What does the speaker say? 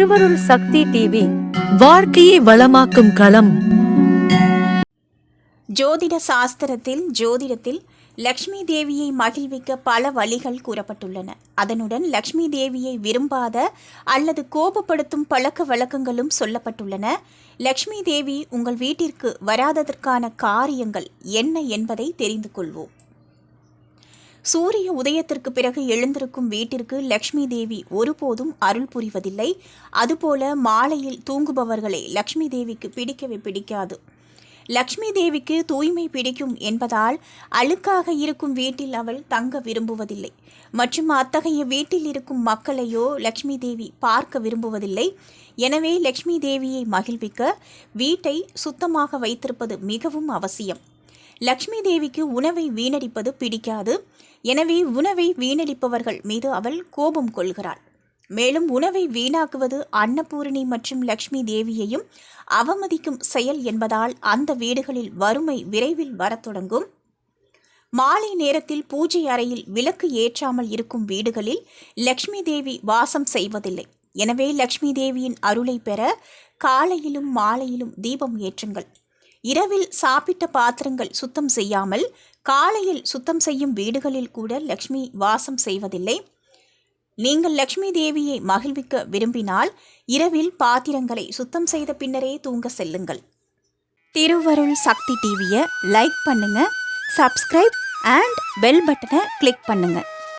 திருவருள் சக்தி டிவி வாழ்க்கையை வளமாக்கும் களம். ஜோதிட சாஸ்திரத்தில் ஜோதிடத்தில் லக்ஷ்மி தேவியை மகிழ்விக்க பல வழிகள் கூறப்பட்டுள்ளன. அதனுடன் லக்ஷ்மி தேவியை விரும்பாத அல்லது கோபப்படுத்தும் பழக்க வழக்கங்களும் சொல்லப்பட்டுள்ளன. லக்ஷ்மி தேவி உங்கள் வீட்டிற்கு வராததற்கான காரியங்கள் என்ன என்பதை தெரிந்து கொள்வோம். சூரிய உதயத்திற்கு பிறகு எழுந்திருக்கும் வீட்டிற்கு லக்ஷ்மி தேவி ஒருபோதும் அருள் புரிவதில்லை. அதுபோல மாலையில் தூங்குபவர்களை லக்ஷ்மி தேவிக்கு பிடிக்கவே பிடிக்காது. லக்ஷ்மி தேவிக்கு தூய்மை பிடிக்கும் என்பதால் அழுக்காக இருக்கும் வீட்டில் அவள் தங்க விரும்புவதில்லை. மற்றும் அத்தகைய வீட்டில் இருக்கும் மக்களையோ லக்ஷ்மி தேவி பார்க்க விரும்புவதில்லை. எனவே லக்ஷ்மி தேவியை மகிழ்விக்க வீட்டை சுத்தமாக வைத்திருப்பது மிகவும் அவசியம். லக்ஷ்மி தேவிக்கு உணவை வீணடிப்பது பிடிக்காது. எனவே உணவை வீணடிப்பவர்கள் மீது அவள் கோபம் கொள்கிறாள். மேலும் உணவை வீணாக்குவது அன்னபூரணி மற்றும் லக்ஷ்மி தேவியையும் அவமதிக்கும் செயல் என்பதால் அந்த வீடுகளில் வறுமை விரைவில் வரத் தொடங்கும். மாலை நேரத்தில் பூஜை அறையில் விளக்கு ஏற்றாமல் இருக்கும் வீடுகளில் லக்ஷ்மி தேவி வாசம் செய்வதில்லை. எனவே லக்ஷ்மி தேவியின் அருளை பெற காலையிலும் மாலையிலும் தீபம் ஏற்றுங்கள். இரவில் சாப்பிட்ட பாத்திரங்கள் சுத்தம் செய்யாமல் காலையில் சுத்தம் செய்யும் வீடுகளில் கூட லக்ஷ்மி வாசம் செய்வதில்லை. நீங்கள் லக்ஷ்மி தேவியை மகிழ்விக்க விரும்பினால் இரவில் பாத்திரங்களை சுத்தம் செய்த பின்னரே தூங்க செல்லுங்கள். திருவருள் சக்தி டிவியை லைக் பண்ணுங்க சப்ஸ்கிரைப் அண்ட் பெல் பட்டனை கிளிக் பண்ணுங்கள்